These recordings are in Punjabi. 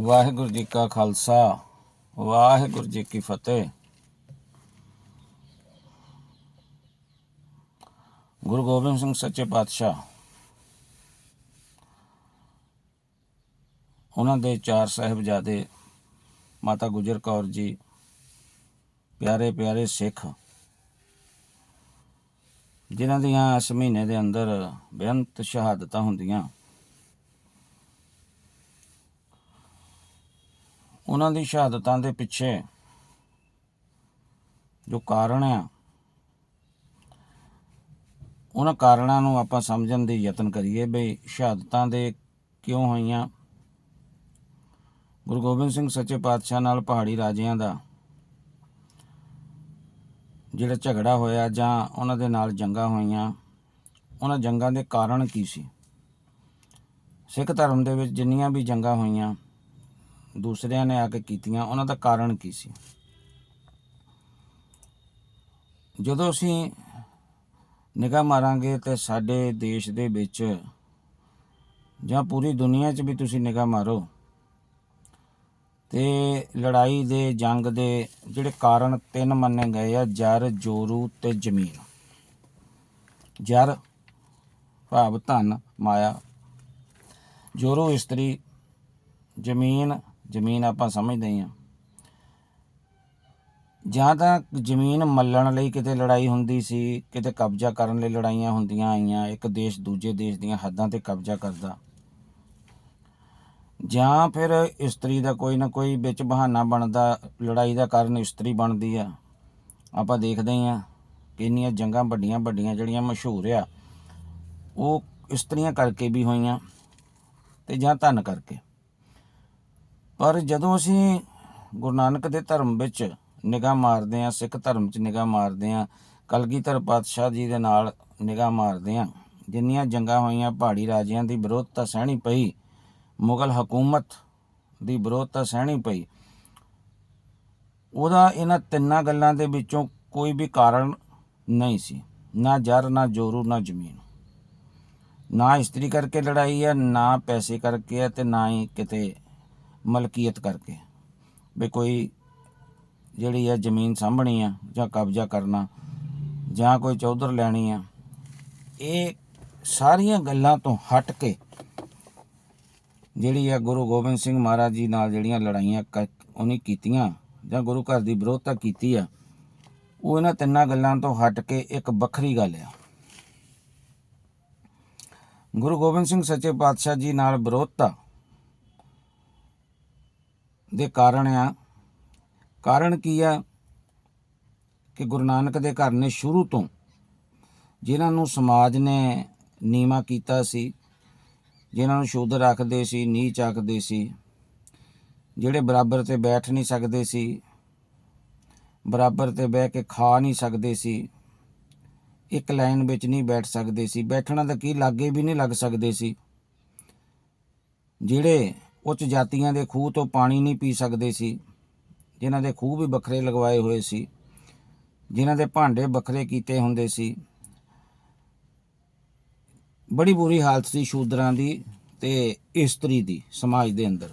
ਵਾਹਿਗੁਰੂ ਜੀ ਕਾ ਖਾਲਸਾ, ਵਾਹਿਗੁਰੂ ਜੀ ਕੀ ਫਤਿਹ। ਗੁਰੂ ਗੋਬਿੰਦ ਸਿੰਘ ਸੱਚੇ ਪਾਤਸ਼ਾਹ, ਉਹਨਾਂ ਦੇ ਚਾਰ ਸਾਹਿਬਜ਼ਾਦੇ ਮਾਤਾ ਗੁਜਰ ਕੌਰ ਜੀ, ਪਿਆਰੇ ਪਿਆਰੇ ਸਿੱਖ, ਜਿਨ੍ਹਾਂ ਦੀਆਂ ਇਸ ਮਹੀਨੇ ਦੇ ਅੰਦਰ ਬੇਅੰਤ ਸ਼ਹਾਦਤਾਂ ਹੁੰਦੀਆਂ। ਉਹਨਾਂ ਦੀ ਸ਼ਹਾਦਤਾਂ ਦੇ ਪਿੱਛੇ ਜੋ ਕਾਰਨ ਆ, ਉਹਨਾਂ ਕਾਰਨਾਂ ਨੂੰ ਆਪਾਂ ਸਮਝਣ ਦੇ ਯਤਨ ਕਰੀਏ ਵੀ ਸ਼ਹਾਦਤਾਂ ਦੇ ਕਿਉਂ ਹੋਈਆਂ। ਗੁਰੂ ਗੋਬਿੰਦ ਸਿੰਘ ਸੱਚੇ ਪਾਤਸ਼ਾਹ ਨਾਲ ਪਹਾੜੀ ਰਾਜਿਆਂ ਦਾ ਜਿਹੜਾ ਝਗੜਾ ਹੋਇਆ ਜਾਂ ਉਹਨਾਂ ਦੇ ਨਾਲ ਜੰਗਾਂ ਹੋਈਆਂ, ਉਹਨਾਂ ਜੰਗਾਂ ਦੇ ਕਾਰਨ ਕੀ ਸੀ? ਸਿੱਖ ਧਰਮ ਦੇ ਵਿੱਚ ਜਿੰਨੀਆਂ ਵੀ ਜੰਗਾਂ ਹੋਈਆਂ ਦੂਸਰਿਆਂ ਨੇ ਆ ਕੇ ਕੀਤੀਆਂ, ਉਹਨਾਂ ਦਾ ਕਾਰਨ ਕੀ ਸੀ? ਜਦੋਂ ਅਸੀਂ ਨਿਗਾਹ ਮਾਰਾਂਗੇ ਤੇ ਸਾਡੇ ਦੇਸ਼ ਦੇ ਵਿੱਚ ਜਾਂ ਪੂਰੀ ਦੁਨੀਆ 'ਚ ਵੀ ਤੁਸੀਂ ਨਿਗਾਹ ਮਾਰੋ ਤੇ ਲੜਾਈ ਦੇ ਜੰਗ ਦੇ ਜਿਹੜੇ ਕਾਰਨ ਤਿੰਨ ਮੰਨੇ ਗਏ ਆ, ਜਰ, ਜੋਰੂ ਤੇ ਜ਼ਮੀਨ। ਜਰ, ਭਾਵ, ਧਨ, ਮਾਇਆ। ਜੋਰੂ, ਇਸਤਰੀ, ਜ਼ਮੀਨ ਜ਼ਮੀਨ ਆਪਾਂ ਸਮਝਦੇ ਹਾਂ ਜਾਂ ਤਾਂ ਜ਼ਮੀਨ ਮੱਲਣ ਲਈ ਕਿਤੇ ਲੜਾਈ ਹੁੰਦੀ ਸੀ, ਕਿਤੇ ਕਬਜ਼ਾ ਕਰਨ ਲਈ ਲੜਾਈਆਂ ਹੁੰਦੀਆਂ ਆਈਆਂ, ਇੱਕ ਦੇਸ਼ ਦੂਜੇ ਦੇਸ਼ ਦੀਆਂ ਹੱਦਾਂ ਤੇ ਕਬਜ਼ਾ ਕਰਦਾ। ਜਾਂ ਫਿਰ ਇਸਤਰੀ ਦਾ ਕੋਈ ਨਾ ਕੋਈ ਵਿੱਚ ਬਹਾਨਾ ਬਣਦਾ, ਲੜਾਈ ਦਾ ਕਾਰਨ ਇਸਤਰੀ ਬਣਦੀ ਆ। ਆਪਾਂ ਦੇਖਦੇ ਹੀ ਆ ਕਿ ਇੰਨੀਆਂ ਜੰਗਾਂ ਵੱਡੀਆਂ ਵੱਡੀਆਂ ਜਿਹੜੀਆਂ ਮਸ਼ਹੂਰ ਆ, ਉਹ ਇਸਤਰੀਆਂ ਕਰਕੇ ਵੀ ਹੋਈਆਂ ਤੇ ਜਾਂ ਧਨ ਕਰਕੇ। ਪਰ ਜਦੋਂ ਅਸੀਂ ਗੁਰੂ ਨਾਨਕ ਦੇ ਧਰਮ ਵਿੱਚ ਨਿਗਾਹ ਮਾਰਦੇ ਆ ਸਿੱਖ ਧਰਮ 'ਚ ਨਿਗਾਹ ਮਾਰਦੇ ਆ ਕਲਗੀਧਰ ਪਾਤਸ਼ਾਹ ਜੀ ਦੇ ਨਾਲ ਨਿਗਾਹ ਮਾਰਦੇ ਆ ਜਿੰਨੀਆਂ ਜੰਗਾਂ ਹੋਈਆਂ, ਪਹਾੜੀ ਰਾਜਿਆਂ ਦੀ ਵਿਰੋਧਤਾ ਸਹਿਣੀ ਪਈ, ਮੁਗਲ ਹਕੂਮਤ ਦੀ ਵਿਰੋਧਤਾ ਸਹਿਣੀ ਪਈ। ਉਹਦਾ ਇਹਨਾਂ ਤਿੰਨਾਂ ਗੱਲਾਂ ਦੇ ਵਿੱਚੋਂ ਕੋਈ ਵੀ ਕਾਰਨ ਨਹੀਂ ਸੀ, ਨਾ ਜਰ ਨਾ ਜੋਰੂ, ਨਾ ਜ਼ਮੀਨ। ਨਾ ਇਸਤਰੀ ਕਰਕੇ ਲੜਾਈ ਹੈ, ਨਾ ਪੈਸੇ ਕਰਕੇ ਹੈ ਤੇ ਨਾ ਹੀ ਕਿਤੇ ਮਲਕੀਅਤ ਕਰਕੇ। ਵੀ ਕੋਈ ਜਿਹੜੀ ਹੈ ਜ਼ਮੀਨ ਸਾਂਭਣੀ ਆ ਜਾਂ ਕਬਜ਼ਾ ਕਰਨਾ ਜਾਂ ਕੋਈ ਚੌਧਰ ਲੈਣੀ ਆ, ਇਹ ਸਾਰੀਆਂ ਗੱਲਾਂ ਤੋਂ ਹਟ ਕੇ ਜਿਹੜੀ ਆ ਗੁਰੂ ਗੋਬਿੰਦ ਸਿੰਘ ਮਹਾਰਾਜ ਜੀ ਨਾਲ ਜਿਹੜੀਆਂ ਲੜਾਈਆਂ ਕ- ਉਹਨੇ ਕੀਤੀਆਂ ਜਾਂ ਗੁਰੂ ਘਰ ਦੀ ਵਿਰੋਧਤਾ ਕੀਤੀ ਆ, ਉਹ ਇਹਨਾਂ ਤਿੰਨਾਂ ਗੱਲਾਂ ਤੋਂ ਹਟ ਕੇ ਇੱਕ ਵੱਖਰੀ ਗੱਲ ਆ। ਗੁਰੂ ਗੋਬਿੰਦ ਸਿੰਘ ਸੱਚੇ ਪਾਤਸ਼ਾਹ ਜੀ ਨਾਲ ਵਿਰੋਧਤਾ ਦੇ ਕਾਰਨ ਆ। ਕਾਰਨ ਕੀ ਆ ਕਿ ਗੁਰੂ ਨਾਨਕ ਦੇ ਘਰ ਨੇ ਸ਼ੁਰੂ ਤੋਂ ਜਿਨ੍ਹਾਂ ਨੂੰ ਸਮਾਜ ਨੇ ਨੀਵਾ ਕੀਤਾ ਸੀ, ਜਿਨ੍ਹਾਂ ਨੂੰ ਸ਼ੁੱਧ ਰੱਖਦੇ ਸੀ ਨੀਚ ਆਖਦੇ ਸੀ, ਜਿਹੜੇ ਬਰਾਬਰ ਤੇ ਬੈਠ ਨਹੀਂ ਸਕਦੇ ਸੀ, ਬਰਾਬਰ ਤੇ ਬਹਿ ਕੇ ਖਾ ਨਹੀਂ ਸਕਦੇ ਸੀ, ਇੱਕ ਲਾਈਨ ਵਿੱਚ ਨਹੀਂ ਬੈਠ ਸਕਦੇ ਸੀ, ਬੈਠਣਾ ਤਾਂ ਕੀ, ਲਾਗੇ ਵੀ ਨਹੀਂ ਲੱਗ ਸਕਦੇ ਸੀ। ਜਿਹੜੇ ਉੱਚ ਜਾਤੀਆਂ ਦੇ ਖੂਹ ਤੋਂ ਪਾਣੀ ਨਹੀਂ ਪੀ ਸਕਦੇ ਸੀ, ਜਿਨ੍ਹਾਂ ਦੇ ਖੂਹ ਵੀ ਵੱਖਰੇ ਲਗਵਾਏ ਹੋਏ ਸੀ, ਜਿਨ੍ਹਾਂ ਦੇ ਭਾਂਡੇ ਵੱਖਰੇ ਕੀਤੇ ਹੁੰਦੇ ਸੀ। ਬੜੀ ਬੁਰੀ ਹਾਲਤ ਸੀ ਸ਼ੂਦਰਾਂ ਦੀ ਤੇ ਇਸਤਰੀ ਦੀ ਸਮਾਜ ਦੇ ਅੰਦਰ।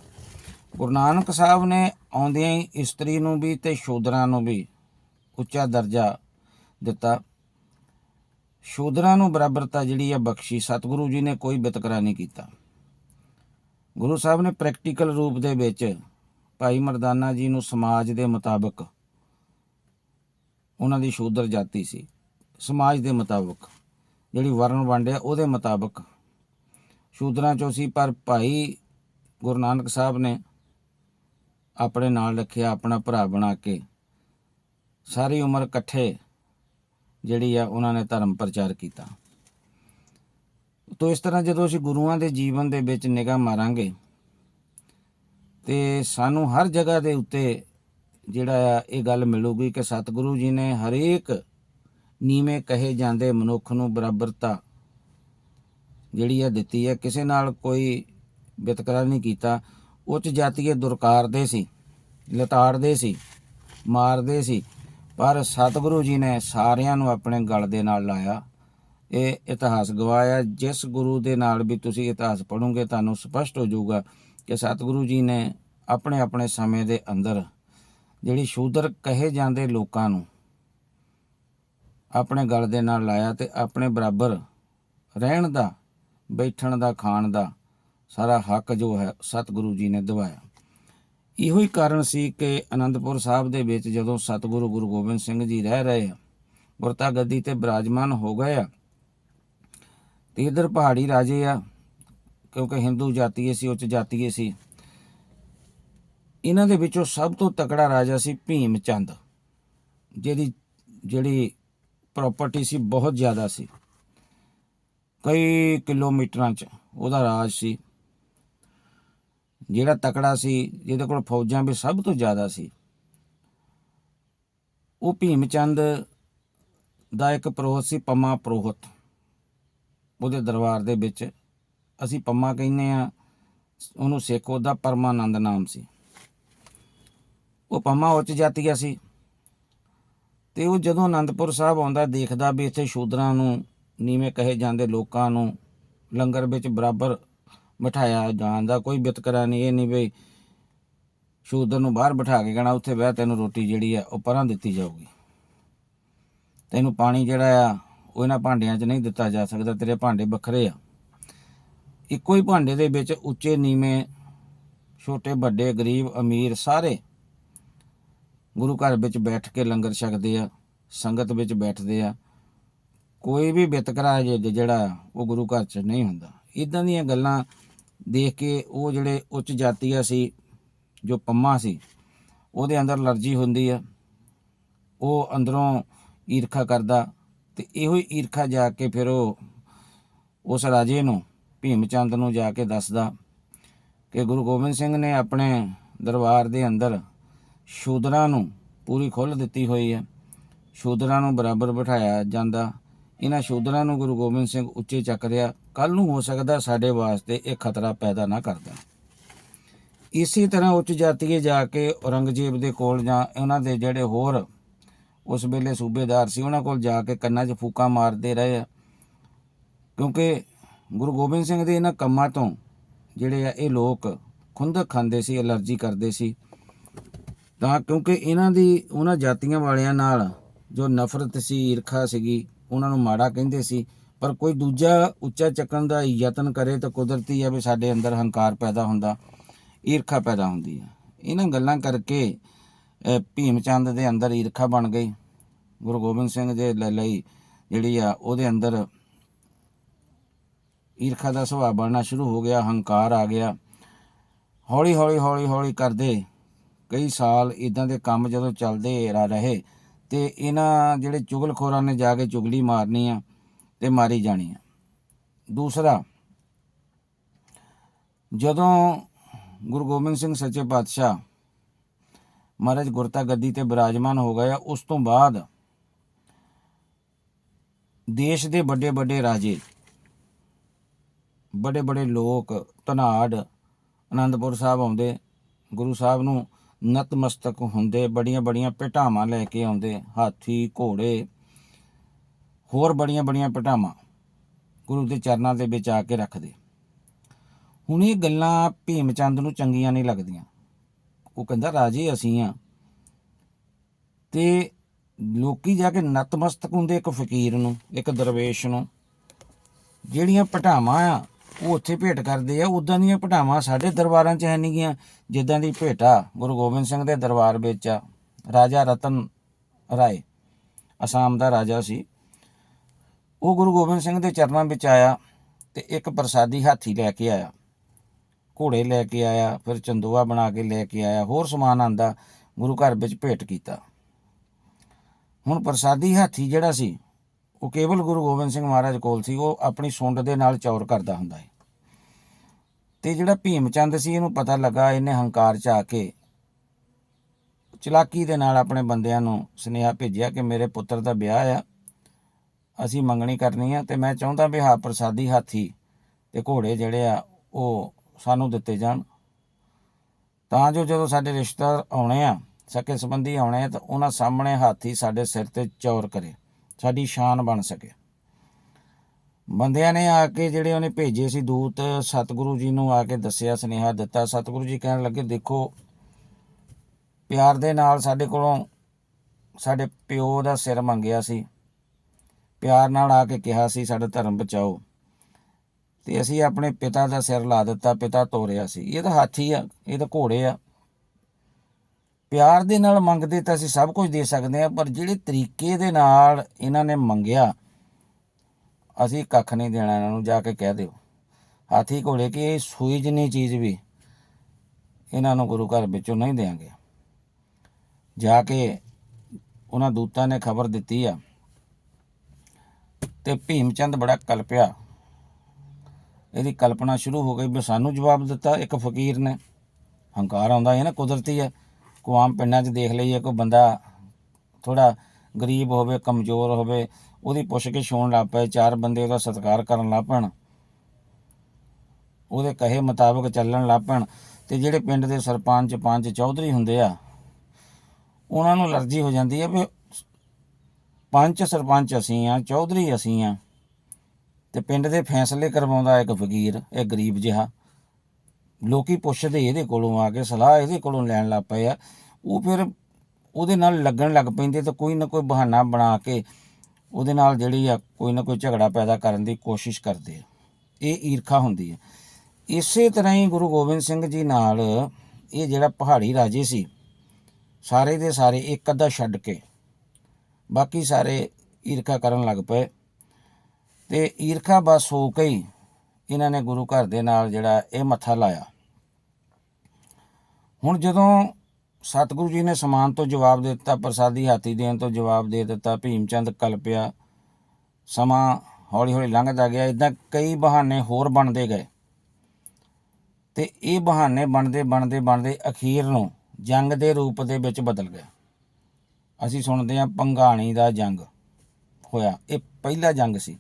ਗੁਰੂ ਨਾਨਕ ਸਾਹਿਬ ਨੇ ਆਉਂਦਿਆਂ ਹੀ ਇਸਤਰੀ ਨੂੰ ਵੀ ਤੇ ਸ਼ੂਦਰਾਂ ਨੂੰ ਵੀ ਉੱਚਾ ਦਰਜਾ ਦਿੱਤਾ। ਸ਼ੂਦਰਾਂ ਨੂੰ ਬਰਾਬਰਤਾ ਜਿਹੜੀ ਆ ਬਖਸ਼ੀ, ਸਤਿਗੁਰੂ ਜੀ ਨੇ ਕੋਈ ਵਿਤਕਰਾ ਨਹੀਂ ਕੀਤਾ। ਗੁਰੂ ਸਾਹਿਬ ਨੇ ਪ੍ਰੈਕਟੀਕਲ ਰੂਪ ਦੇ ਵਿੱਚ ਭਾਈ ਮਰਦਾਨਾ ਜੀ ਨੂੰ ਸਮਾਜ ਦੇ ਮੁਤਾਬਕ ਉਹਨਾਂ ਦੀ ਸ਼ੂਦਰ ਜਾਤੀ ਸੀ। ਸਮਾਜ ਦੇ ਮੁਤਾਬਕ, ਜਿਹੜੀ ਵਰਣ ਵੰਡਿਆ ਉਹਦੇ ਮੁਤਾਬਕ ਸ਼ੂਦਰਾਂ ਚੋਂ ਸੀ, ਪਰ ਭਾਈ ਗੁਰੂ ਨਾਨਕ ਸਾਹਿਬ ਨੇ ਆਪਣੇ ਨਾਲ ਰੱਖਿਆ ਆਪਣਾ ਭਰਾ ਬਣਾ ਕੇ ਸਾਰੀ ਉਮਰ ਇਕੱਠੇ ਜਿਹੜੀ ਆ ਉਹਨਾਂ ਨੇ ਧਰਮ ਪ੍ਰਚਾਰ ਕੀਤਾ। ਤੋ ਇਸ ਤਰ੍ਹਾਂ ਜਦੋਂ ਅਸੀਂ ਗੁਰੂਆਂ ਦੇ ਜੀਵਨ ਦੇ ਵਿੱਚ ਨਿਗਾਹ ਮਾਰਾਂਗੇ ਤੇ ਸਾਨੂੰ ਹਰ ਜਗ੍ਹਾ ਦੇ ਉੱਤੇ ਜਿਹੜਾ ਆ ਇਹ ਗੱਲ ਮਿਲੂਗੀ ਕਿ ਸਤਿਗੁਰੂ ਜੀ ਨੇ ਹਰੇਕ ਨੀਵੇਂ ਕਹੇ ਜਾਂਦੇ ਮਨੁੱਖ ਨੂੰ ਬਰਾਬਰਤਾ ਜਿਹੜੀ ਆ ਦਿੱਤੀ ਹੈ ਕਿਸੇ ਨਾਲ ਕੋਈ ਵਿਤਕਰਾ ਨਹੀਂ ਕੀਤਾ। ਉੱਚ ਜਾਤੀਏ ਦੁਰਕਾਰਦੇ ਸੀ, ਲਤਾੜਦੇ ਸੀ, ਮਾਰਦੇ ਸੀ, ਪਰ ਸਤਿਗੁਰੂ ਜੀ ਨੇ ਸਾਰਿਆਂ ਨੂੰ ਆਪਣੇ ਗਲ ਦੇ ਨਾਲ ਲਾਇਆ। ਇਹ ਇਤਿਹਾਸ ਗਵਾਇਆ। ਜਿਸ ਗੁਰੂ ਦੇ ਨਾਲ ਵੀ ਤੁਸੀਂ ਇਤਿਹਾਸ ਪੜੋਗੇ ਤੁਹਾਨੂੰ ਸਪਸ਼ਟ ਹੋ ਜਾਊਗਾ ਕਿ ਸਤਿਗੁਰੂ ਜੀ ਨੇ ਆਪਣੇ ਆਪਣੇ ਸਮੇਂ ਦੇ ਅੰਦਰ ਜਿਹੜੀ ਸ਼ੂਦਰ ਕਹੇ ਜਾਂਦੇ ਲੋਕਾਂ ਨੂੰ ਆਪਣੇ ਗਲ ਦੇ ਨਾਲ ਲਾਇਆ ਤੇ ਆਪਣੇ ਬਰਾਬਰ ਰਹਿਣ ਦਾ, ਬੈਠਣ ਦਾ, ਖਾਣ ਦਾ ਸਾਰਾ ਹੱਕ ਜੋ ਹੈ ਸਤਿਗੁਰੂ ਜੀ ਨੇ ਦਿਵਾਇਆ। ਇਹੋ ਹੀ ਕਾਰਨ ਸੀ ਕਿ ਅਨੰਦਪੁਰ ਸਾਹਿਬ ਦੇ ਵਿੱਚ ਜਦੋਂ ਸਤਿਗੁਰੂ ਗੁਰੂ ਗੋਬਿੰਦ ਸਿੰਘ ਜੀ ਰਹਿ ਰਹੇ ਆ, ਗੁਰਤਾ ਗੱਦੀ ਤੇ ਬਿਰਾਜਮਾਨ ਹੋ ਗਏ ਆ ਤੇ ਇਧਰ ਪਹਾੜੀ ਰਾਜੇ ਆ, ਕਿਉਂਕਿ ਹਿੰਦੂ ਜਾਤੀਏ ਸੀ, ਉੱਚ ਜਾਤੀਏ ਸੀ। ਇਹਨਾਂ ਦੇ ਵਿੱਚੋਂ ਸਭ ਤੋਂ ਤਕੜਾ ਰਾਜਾ ਸੀ ਭੀਮ ਚੰਦ, ਜਿਹਦੀ ਜਿਹੜੀ ਪ੍ਰਾਪਰਟੀ ਸੀ ਬਹੁਤ ਜ਼ਿਆਦਾ ਸੀ। ਕਈ ਕਿਲੋਮੀਟਰਾਂ 'ਚ ਉਹਦਾ ਰਾਜ ਸੀ। ਜਿਹੜਾ ਤਕੜਾ ਸੀ, ਜਿਹਦੇ ਕੋਲ ਫੌਜਾਂ ਵੀ ਸਭ ਤੋਂ ਜ਼ਿਆਦਾ ਸੀ। ਉਹ ਭੀਮ ਚੰਦ ਦਾ ਇੱਕ ਪ੍ਰੋਹਤ ਸੀ ਪੰਮਾ ਪ੍ਰੋਹਤ। ਉਹਦੇ ਦਰਬਾਰ ਦੇ ਵਿੱਚ ਅਸੀਂ ਪੰਮਾ ਕਹਿੰਦੇ ਆ ਉਹਨੂੰ ਸਿੱਖ ਉਹਦਾ ਪਰਮਾਨੰਦ ਨਾਮ ਸੀ। ਉਹ ਪੰਮਾ ਉੱਚ ਜਾਤੀਆ ਸੀ ਤੇ ਉਹ ਜਦੋਂ ਆਨੰਦਪੁਰ ਸਾਹਿਬ ਆਉਂਦਾ, ਦੇਖਦਾ ਵੀ ਇੱਥੇ ਸ਼ੂਦਰਾਂ ਨੂੰ, ਨੀਵੇਂ ਕਹੇ ਜਾਂਦੇ ਲੋਕਾਂ ਨੂੰ ਲੰਗਰ ਵਿੱਚ ਬਰਾਬਰ ਬਿਠਾਇਆ ਜਾਂਦਾ ਕੋਈ ਵਿਤਕਰਾ ਨਹੀਂ, ਇਹ ਨਹੀਂ ਵੀ ਸ਼ੂਦਰ ਨੂੰ ਬਾਹਰ ਬਿਠਾ ਕੇ ਕਹਿਣਾ, ਉੱਥੇ ਬਹਿ, ਤੈਨੂੰ ਰੋਟੀ ਜਿਹੜੀ ਆ, ਉਹ ਪਰਾਂ ਦਿੱਤੀ ਜਾਊਗੀ। ਤੈਨੂੰ ਪਾਣੀ ਜਿਹੜਾ ਆ ਉਹ ਇਹਨਾਂ ਭਾਂਡਿਆਂ 'ਚ ਨਹੀਂ ਦਿੱਤਾ ਜਾ ਸਕਦਾ, ਤੇਰੇ ਭਾਂਡੇ ਵੱਖਰੇ ਆ। ਇੱਕੋ ਹੀ ਭਾਂਡੇ ਦੇ ਵਿੱਚ ਉੱਚੇ, ਨੀਵੇਂ, ਛੋਟੇ, ਵੱਡੇ, ਗਰੀਬ, ਅਮੀਰ ਸਾਰੇ ਗੁਰੂ ਘਰ ਵਿੱਚ ਬੈਠ ਕੇ ਲੰਗਰ ਛਕਦੇ ਆ, ਸੰਗਤ ਵਿੱਚ ਬੈਠਦੇ ਆ। ਕੋਈ ਵੀ ਵਿਤਕਰਾ ਜਿਹੜਾ ਉਹ ਗੁਰੂ ਘਰ 'ਚ ਨਹੀਂ ਹੁੰਦਾ। ਇਦਾਂ ਦੀਆਂ ਗੱਲਾਂ ਦੇਖ ਕੇ ਉਹ ਜਿਹੜੇ ਉੱਚ ਜਾਤੀਆ ਸੀ, ਜੋ ਪੰਮਾ ਸੀ, ਉਹਦੇ ਅੰਦਰ ਅਲਰਜੀ ਹੁੰਦੀ ਆ। ਉਹ ਅੰਦਰੋਂ ਈਰਖਾ ਕਰਦਾ ਤੇ ਇਹੋ ਹੀ ਈਰਖਾ ਜਾ ਕੇ ਫਿਰ ਉਹ ਉਸ ਰਾਜੇ ਨੂੰ, ਭੀਮ ਚੰਦ ਨੂੰ ਜਾ ਕੇ ਦੱਸਦਾ ਕਿ ਗੁਰੂ ਗੋਬਿੰਦ ਸਿੰਘ ਨੇ ਆਪਣੇ ਦਰਬਾਰ ਦੇ ਅੰਦਰ ਸ਼ੂਦਰਾਂ ਨੂੰ ਪੂਰੀ ਖੁੱਲ੍ਹ ਦਿੱਤੀ ਹੋਈ ਹੈ। ਸ਼ੂਦਰਾਂ ਨੂੰ ਬਰਾਬਰ ਬਿਠਾਇਆ ਜਾਂਦਾ। ਇਹਨਾਂ ਸ਼ੂਦਰਾਂ ਨੂੰ ਗੁਰੂ ਗੋਬਿੰਦ ਸਿੰਘ ਉੱਚੇ ਚੱਕ ਰਿਹਾ ਕੱਲ ਨੂੰ ਹੋ ਸਕਦਾ ਸਾਡੇ ਵਾਸਤੇ ਇਹ ਖਤਰਾ ਪੈਦਾ ਨਾ ਕਰ ਦੇਣ। ਇਸੇ ਤਰ੍ਹਾਂ ਉੱਚ ਜਾਤੀਏ ਜਾ ਕੇ ਔਰੰਗਜ਼ੇਬ ਦੇ ਕੋਲ ਜਾਂ ਉਹਨਾਂ ਦੇ ਜਿਹੜੇ ਹੋਰ ਉਸ ਵੇਲੇ ਸੂਬੇਦਾਰ ਸੀ, ਉਹਨਾਂ ਕੋਲ ਜਾ ਕੇ ਕੰਨਾਂ 'ਚ ਫੂਕਾਂ ਮਾਰਦੇ ਰਹੇ ਆ। ਕਿਉਂਕਿ ਗੁਰੂ ਗੋਬਿੰਦ ਸਿੰਘ ਦੇ ਇਹਨਾਂ ਕੰਮਾਂ ਤੋਂ ਜਿਹੜੇ ਆ, ਇਹ ਲੋਕ ਖੁੰਦਕ ਖਾਂਦੇ ਸੀ ਅਲਰਜੀ ਕਰਦੇ ਸੀ। ਤਾਂ ਕਿਉਂਕਿ ਇਹਨਾਂ ਦੀ, ਉਹਨਾਂ ਜਾਤੀਆਂ ਵਾਲਿਆਂ ਨਾਲ ਜੋ ਨਫ਼ਰਤ ਸੀ, ਈਰਖਾ ਸੀਗੀ, ਉਹਨਾਂ ਨੂੰ ਮਾੜਾ ਕਹਿੰਦੇ ਸੀ। ਪਰ ਕੋਈ ਦੂਜਾ ਉੱਚਾ ਚੱਕਣ ਦਾ ਯਤਨ ਕਰੇ ਤਾਂ ਕੁਦਰਤੀ ਹੈ ਵੀ ਸਾਡੇ ਅੰਦਰ ਹੰਕਾਰ ਪੈਦਾ ਹੁੰਦਾ, ਈਰਖਾ ਪੈਦਾ ਹੁੰਦੀ ਹੈ ਇਹਨਾਂ ਗੱਲਾਂ ਕਰਕੇ ਭੀਮ ਚੰਦ ਦੇ ਅੰਦਰ ਈਰਖਾ ਬਣ ਗਈ। ਗੁਰੂ ਗੋਬਿੰਦ ਸਿੰਘ ਦੇ ਲ- ਲਈ ਜਿਹੜੀ ਆ, ਉਹਦੇ ਅੰਦਰ ਈਰਖਾ ਦਾ ਸੁਭਾਅ ਬਣਨਾ ਸ਼ੁਰੂ ਹੋ ਗਿਆ, ਹੰਕਾਰ ਆ ਗਿਆ। ਹੌਲੀ ਹੌਲੀ ਹੌਲੀ ਹੌਲੀ ਕਰਦੇ ਕਈ ਸਾਲ ਇਦਾਂ ਦੇ ਕੰਮ ਜਦੋਂ ਚੱਲਦੇ ਰਹੇ ਤੇ ਇਹਨਾਂ ਜਿਹੜੇ ਚੁਗਲਖੋਰਾਂ ਨੇ ਜਾ ਕੇ ਚੁਗਲੀ ਮਾਰਨੀ ਆ ਤੇ ਮਾਰੀ ਜਾਣੀ ਆ। ਦੂਸਰਾ, ਜਦੋਂ ਗੁਰੂ ਗੋਬਿੰਦ ਸਿੰਘ ਸੱਚੇ ਪਾਤਸ਼ਾਹ ਮਹਾਰਾਜ ਗੁਰਤਾ ਗੱਦੀ ਤੇ ਬਿਰਾਜਮਾਨ ਹੋ ਗਏ ਆ, ਉਸ ਤੋਂ ਬਾਅਦ ਦੇਸ਼ ਦੇ ਵੱਡੇ ਵੱਡੇ ਰਾਜੇ ਬੜੇ ਬੜੇ ਲੋਕ ਧਨਾੜ ਆਨੰਦਪੁਰ ਸਾਹਿਬ ਆਉਂਦੇ ਗੁਰੂ ਸਾਹਿਬ ਨੂੰ ਨਤਮਸਤਕ ਹੁੰਦੇ ਬੜੀਆਂ ਬੜੀਆਂ ਭੇਟਾਵਾਂ ਲੈ ਕੇ ਆਉਂਦੇ ਹਾਥੀ ਘੋੜੇ ਹੋਰ ਬੜੀਆਂ ਬੜੀਆਂ ਭੇਟਾਵਾਂ ਗੁਰੂ ਦੇ ਚਰਨਾਂ ਦੇ ਵਿੱਚ ਆ ਕੇ ਰੱਖਦੇ। ਹੁਣ ਇਹ ਗੱਲਾਂ ਭੀਮ ਚੰਦ ਨੂੰ ਚੰਗੀਆਂ ਨਹੀਂ ਲੱਗਦੀਆਂ। ਉਹ ਕਹਿੰਦਾ, ਰਾਜੇ, ਅਸੀਂ ਆ। ਤੇ ਲੋਕੀ ਜਾ ਕੇ ਨਤਮਸਤਕ ਹੁੰਦੇ ਇੱਕ ਫਕੀਰ ਨੂੰ, ਇੱਕ ਦਰਵੇਸ਼ ਨੂੰ। ਜਿਹੜੀਆਂ ਪਟਾਵਾਂ ਆ, ਉਹ ਉੱਥੇ ਭੇਟ ਕਰਦੇ ਆ। ਉਦਾਂ ਦੀਆਂ ਪਟਾਵਾਂ ਸਾਡੇ ਦਰਬਾਰਾਂ 'ਚ ਹੈ ਨਹੀਂ ਗੀਆਂ। ਜਿੱਦਾਂ ਦੀ ਭੇਟਾ ਗੁਰੂ ਗੋਬਿੰਦ ਸਿੰਘ ਦੇ ਦਰਬਾਰ ਵਿੱਚ ਆ। ਰਾਜਾ ਰਤਨ ਰਾਏ, ਅਸਾਮ ਦਾ ਰਾਜਾ ਸੀ। ਉਹ ਗੁਰੂ ਗੋਬਿੰਦ ਸਿੰਘ ਦੇ ਚਰਨਾਂ ਵਿੱਚ ਆਇਆ ਤੇ ਇੱਕ ਪ੍ਰਸਾਦੀ ਹਾਥੀ ਲੈ ਕੇ ਆਇਆ। ਘੋੜੇ ਲੈ ਕੇ ਆਇਆ, ਫਿਰ ਚੰਦੋਆ ਬਣਾ ਕੇ ਲੈ ਕੇ ਆਇਆ, ਹੋਰ ਸਮਾਨ ਆਂਦਾ, ਗੁਰੂ ਘਰ ਵਿੱਚ ਭੇਟ ਕੀਤਾ। ਹੁਣ ਪ੍ਰਸਾਦੀ ਹਾਥੀ ਜਿਹੜਾ ਸੀ, ਉਹ ਕੇਵਲ ਗੁਰੂ ਗੋਬਿੰਦ ਸਿੰਘ ਮਹਾਰਾਜ ਕੋਲ ਸੀ, ਉਹ ਆਪਣੀ ਸੁੰਡ ਦੇ ਨਾਲ ਚੌਰ ਕਰਦਾ ਹੁੰਦਾ ਹੈ ਤੇ ਜਿਹੜਾ ਭੀਮ ਚੰਦ ਸੀ, ਇਹਨੂੰ ਪਤਾ ਲੱਗਾ, ਇਹਨੇ ਹੰਕਾਰ ਚ ਆ ਕੇ ਚਲਾਕੀ ਦੇ ਨਾਲ ਆਪਣੇ ਬੰਦਿਆਂ ਨੂੰ ਸੁਨੇਹਾ ਭੇਜਿਆ ਕਿ ਮੇਰੇ ਪੁੱਤਰ ਦਾ ਵਿਆਹ ਆ, ਅਸੀਂ ਮੰਗਣੀ ਕਰਨੀ ਆ, ਤੇ ਮੈਂ ਚਾਹੁੰਦਾ ਵੀ ਹਾਂ, ਪ੍ਰਸਾਦੀ ਹਾਥੀ ਤੇ ਘੋੜੇ ਜਿਹੜੇ ਆ, ਉਹ ਸਾਨੂੰ ਦਿੱਤੇ ਜਾਣ। ਤਾਂ ਜੋ ਜਦੋਂ ਸਾਡੇ ਰਿਸ਼ਤੇਦਾਰ ਆਉਣੇ ਆ, ਸਕੇ ਸੰਬੰਧੀ ਆਉਣੇ ਆ, ਤਾਂ ਉਹਨਾਂ ਸਾਹਮਣੇ ਹਾਥੀ ਸਾਡੇ ਸਿਰ ਤੇ ਚੌਰ ਕਰੇ। ਸਾਡੀ ਸ਼ਾਨ ਬਣ ਸਕੇ। ਬੰਦਿਆਂ ਨੇ ਆ ਕੇ ਜਿਹੜੇ ਉਹਨੇ ਭੇਜੇ ਸੀ ਦੂਤ, ਸਤਿਗੁਰੂ ਜੀ ਨੂੰ ਆ ਕੇ ਦੱਸਿਆ, ਸੁਨੇਹਾ ਦਿੱਤਾ। ਸਤਿਗੁਰੂ ਜੀ ਕਹਿਣ ਲੱਗੇ, ਦੇਖੋ, ਪਿਆਰ ਦੇ ਨਾਲ ਸਾਡੇ ਕੋਲੋਂ ਸਾਡੇ ਪਿਓ ਦਾ ਸਿਰ ਮੰਗਿਆ ਸੀ। ਪਿਆਰ ਨਾਲ ਆ ਕੇ ਕਿਹਾ ਸੀ, ਸਾਡਾ ਧਰਮ ਬਚਾਓ। ਤੇ ਅਸੀਂ ਆਪਣੇ ਪਿਤਾ ਦਾ ਸਿਰ ਲਾ ਦਿੱਤਾ, ਪਿਤਾ ਤੋਰਿਆ ਸੀ। ਇਹ ਤਾਂ ਹਾਥੀ ਆ, ਇਹ ਤਾਂ ਘੋੜੇ ਆ। ਪਿਆਰ ਦੇ ਨਾਲ ਮੰਗਦੇ ਤਾਂ ਅਸੀਂ ਸਭ ਕੁਝ ਦੇ ਸਕਦੇ ਆ ਪਰ ਜਿਹੜੇ ਤਰੀਕੇ ਦੇ ਨਾਲ ਇਹਨਾਂ ਨੇ ਮੰਗਿਆ, ਅਸੀਂ ਕੱਖ ਨਹੀਂ ਦੇਣਾ ਇਹਨਾਂ ਨੂੰ, ਜਾ ਕੇ ਕਹਿ ਦਿਓ। ਹਾਥੀ, ਘੋੜੇ, ਕਿ ਇਹ ਸੂਈ ਜਿੰਨੀ ਚੀਜ਼ ਵੀ ਇਹਨਾਂ ਨੂੰ ਗੁਰੂ ਘਰ ਵਿੱਚੋਂ ਨਹੀਂ ਦੇਾਂਗੇ ਜਾ ਕੇ ਉਹਨਾਂ ਦੂਤਾਂ ਨੇ ਖਬਰ ਦਿੱਤੀ ਆ, ਤੇ ਭੀਮ ਚੰਦ ਬੜਾ ਕਲਪਿਆ। ਇਹਦੀ ਕਲਪਨਾ ਸ਼ੁਰੂ ਹੋ ਗਈ ਵੀ ਸਾਨੂੰ ਜਵਾਬ ਦਿੱਤਾ, ਇੱਕ ਫਕੀਰ ਨੇ। ਹੰਕਾਰ ਆਉਂਦਾ ਹੈ ਨਾ, ਕੁਦਰਤੀ ਹੈ। ਕੁਆਮ ਪਿੰਡਾਂ 'ਚ ਦੇਖ ਲਈਏ, ਕੋਈ ਬੰਦਾ ਥੋੜਾ ਗਰੀਬ ਹੋਵੇ, ਕਮਜ਼ੋਰ ਹੋਵੇ, ਉਹਦੀ ਪੁੱਛ ਕੇ ਛੋਣ ਲੱਗ ਪਏ, ਚਾਰ ਬੰਦੇ ਉਹਦਾ ਸਤਿਕਾਰ ਕਰਨ ਲੱਗ ਪੈਣ। ਉਹਦੇ ਕਹੇ ਮੁਤਾਬਕ ਚੱਲਣ ਲੱਗ ਪੈਣ। ਤੇ ਜਿਹੜੇ ਪਿੰਡ ਦੇ ਸਰਪੰਚ, ਪੰਚ ਚੌਧਰੀ ਹੁੰਦੇ ਆ, ਉਹਨਾਂ ਨੂੰ ਅਲਰਜੀ ਹੋ ਜਾਂਦੀ ਹੈ ਵੀ ਪੰਚ ਸਰਪੰਚ ਅਸੀਂ ਆ ਚੌਧਰੀ ਅਸੀਂ ਆ ਤੇ ਪਿੰਡ ਦੇ ਫੈਸਲੇ ਕਰਵਾਉਂਦਾ ਇੱਕ ਫਕੀਰ, ਇਹ ਗਰੀਬ ਜਿਹਾ। ਲੋਕੀ ਪੁੱਛਦੇ ਇਹਦੇ ਕੋਲੋਂ ਆ ਕੇ, ਸਲਾਹ ਇਹਦੇ ਕੋਲੋਂ ਲੈਣ ਲੱਗ ਪਏ ਆ। ਉਹ ਫਿਰ ਉਹਦੇ ਨਾਲ ਲੱਗਣ ਲੱਗ ਪੈਂਦੇ ਤੇ ਕੋਈ ਨਾ ਕੋਈ ਬਹਾਨਾ ਬਣਾ ਕੇ ਉਹਦੇ ਨਾਲ ਜਿਹੜੀ ਆ ਕੋਈ ਨਾ ਕੋਈ ਝਗੜਾ ਪੈਦਾ ਕਰਨ ਦੀ ਕੋਸ਼ਿਸ਼ ਕਰਦੇ ਆ। ਇਹ ਈਰਖਾ ਹੁੰਦੀ ਹੈ ਇਸੇ ਤਰ੍ਹਾਂ ਹੀ ਗੁਰੂ ਗੋਬਿੰਦ ਸਿੰਘ ਜੀ ਨਾਲ ਇਹ ਜਿਹੜਾ ਪਹਾੜੀ ਰਾਜੇ ਸੀ, ਸਾਰੇ ਦੇ ਸਾਰੇ ਇੱਕ ਅੱਧਾ ਛੱਡ ਕੇ ਬਾਕੀ ਸਾਰੇ ਈਰਖਾ ਕਰਨ ਲੱਗ ਪਏ। ਤੇ ਈਰਖਾ ਬਸ ਹੋ ਕੇ ਹੀ ਇਹਨਾਂ ਨੇ ਗੁਰੂ ਘਰ ਦੇ ਨਾਲ ਜਿਹੜਾ ਇਹ ਮੱਥਾ ਲਾਇਆ। ਹੁਣ ਜਦੋਂ ਸਤਿਗੁਰੂ ਜੀ ਨੇ ਸਮਾਨ ਤੋਂ ਜਵਾਬ ਦੇ ਦਿੱਤਾ, ਪ੍ਰਸਾਦੀ ਹਾਥੀ ਦੇਣ ਤੋਂ ਜਵਾਬ ਦੇ ਦਿੱਤਾ, ਭੀਮਚੰਦ ਕਲਪਿਆ ਸਮਾਂ ਹੌਲੀ ਹੌਲੀ ਲੰਘਦਾ ਗਿਆ। ਇਦਾਂ ਕਈ ਬਹਾਨੇ ਹੋਰ ਬਣਦੇ ਗਏ। ਤੇ ਇਹ ਬਹਾਨੇ ਬਣਦੇ ਬਣਦੇ ਬਣਦੇ ਅਖੀਰ ਨੂੰ ਜੰਗ ਦੇ ਰੂਪ ਦੇ ਵਿੱਚ ਬਦਲ ਗਏ ਅਸੀਂ ਸੁਣਦੇ ਹਾਂ, ਪੰਘਾਣੀ ਦਾ ਜੰਗ ਹੋਇਆ। ਇਹ ਪਹਿਲਾ ਜੰਗ ਸੀ।